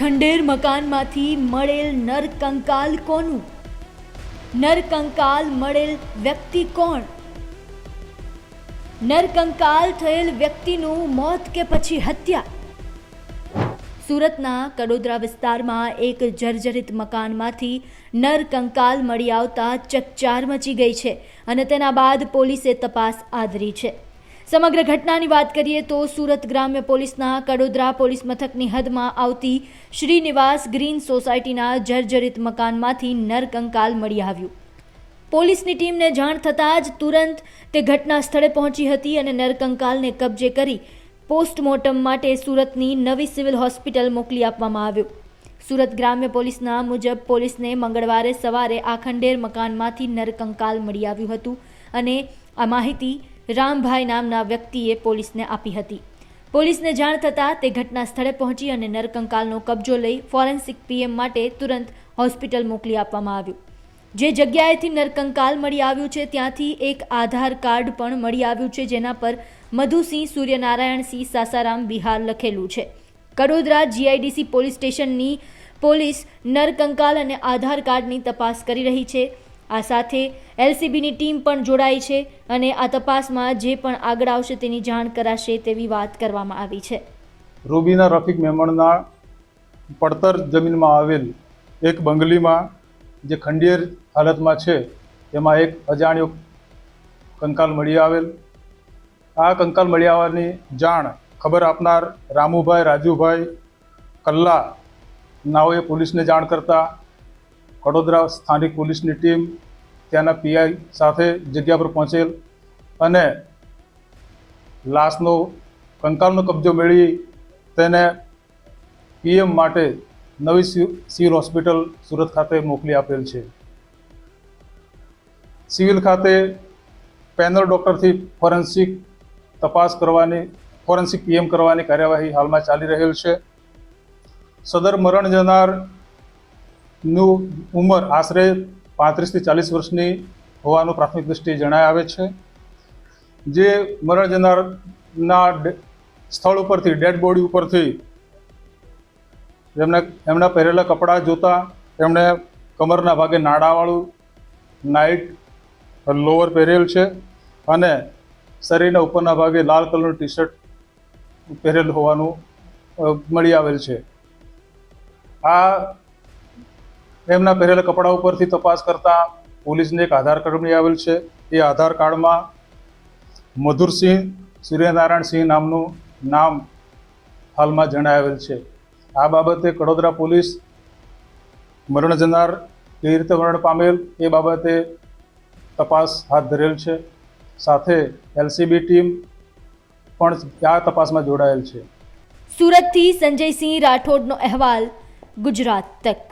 ખંડેર મકાનમાંથી મળેલ નરકંકાલ કોનું? નરકંકાલ મળેલ વ્યક્તિ કોણ? નરકંકાલ થયેલ વ્યક્તિનું મોત કે પછી હત્યા? સુરતના કડોદરા વિસ્તારમાં એક જર્જરિત મકાનમાંથી નરકંકાલ મળી આવતા ચકચાર મચી ગઈ છે અને તેના બાદ પોલીસે તપાસ આદરી છે. સમગ્ર ઘટનાની વાત કરીએ તો સુરત ગ્રામ્ય પોલીસના કડોદરા પોલીસ મથકની હદમાં આવતી શ્રીનિવાસ ગ્રીન સોસાયટીના જર્જરિત મકાનમાંથી નરકંકાલ મળી આવ્યું. પોલીસની ટીમને જાણ થતાં જ તુરંત તે ઘટના સ્થળે પહોંચી હતી અને નરકંકાલને કબજે કરી પોસ્ટમોર્ટમ માટે સુરતની નવી સિવિલ હોસ્પિટલ મોકલી આપવામાં આવ્યો. સુરત ગ્રામ્ય પોલીસના મુજબ પોલીસને મંગળવારે સવારે આખંડેર ખંડેર મકાનમાંથી નરકંકાલ મળી આવ્યું હતું અને આ માહિતી રામભાઈ નામના વ્યક્તિએ પોલીસને આપી હતી. પોલીસને જાણ થતાં તે ઘટના સ્થળે પહોંચી અને નરકંકાલનો કબજો લઈ ફોરેન્સિક પીએમ માટે તુરંત હોસ્પિટલ મોકલી આપવામાં આવ્યું. જે જગ્યાએથી નરકંકાલ મળી આવ્યું છે, ત્યાંથી એક આધાર કાર્ડ પણ મળી આવ્યું છે, જેના પર મધુસિંહ સૂર્યનારાયણસિંહ સાસારામ બિહાર લખેલું છે. કડોદરા જીઆઈડીસી પોલીસ સ્ટેશનની પોલીસ નરકંકાલ અને આધાર કાર્ડની તપાસ કરી રહી છે. આ સાથે એલસીબીની ટીમ પણ જોડાઈ છે અને આ તપાસમાં જે પણ આગળ આવશે તેની જાણ કરાશે તેવી વાત કરવામાં આવી છે. રૂબીના રફીક મેમણના પડતર જમીનમાં આવેલ એક બંગલીમાં જે ખંડિયેર હાલતમાં છે, એમાં એક અજાણ્યો કંકાલ મળી આવેલ. આ કંકાલ મળી આવવાની જાણ ખબર આપનાર રામુભાઈ, રાજુભાઈ કલ્લા નાઓએ પોલીસને જાણ કરતા વડોદરા સ્થાનિક પોલીસની ટીમ ત્યાંના પીઆઈ સાથે જગ્યા પર પહોંચેલ અને લાશનો, કંકાલનો કબજો મેળવી તેને પીએમ માટે નવી સિવિલ હોસ્પિટલ સુરત ખાતે મોકલી આપેલ છે. સિવિલ ખાતે પેનલ ડૉક્ટરથી ફોરેન્સિક તપાસ કરવાની, ફોરેન્સિક પીએમ કરવાની કાર્યવાહી હાલમાં ચાલી રહેલ છે. સદર મરણ જનારનું ઉંમર આશરે પાંત્રીસથી ચાલીસ વર્ષની હોવાનું પ્રાથમિક દૃષ્ટિએ જણાય આવે છે. જે મરણ જનારના સ્થળ ઉપરથી, ડેડ બોડી ઉપરથી એમના એમના પહેરેલા કપડાં જોતા એમણે કમરના ભાગે નાડાવાળું નાઇટ લોવર પહેરેલ છે અને શરીરના ઉપરના ભાગે લાલ કલરનું ટી શર્ટ પહેરેલ હોવાનું મળી આવેલ છે. આ એમના પહેરેલા કપડા ઉપરથી તપાસ કરતા પોલીસને એક આધાર કાર્ડ મળી આવેલ છે. એ આધાર કાર્ડમાં મધુરસિંહ સૂર્યનારાયણસિંહ નામનું નામ હાલમાં જણાવેલ છે. આ બાબતે કડોદરા પોલીસ મરણ જનાર કેવી રીતે મરણ પામેલ એ બાબતે તપાસ હાથ ધરેલ છે. સાથે એલસીબી ટીમ પણ આ તપાસમાં જોડાયેલ છે. સુરતથી સંજયસિંહ રાઠોડનો અહેવાલ ગુજરાત તક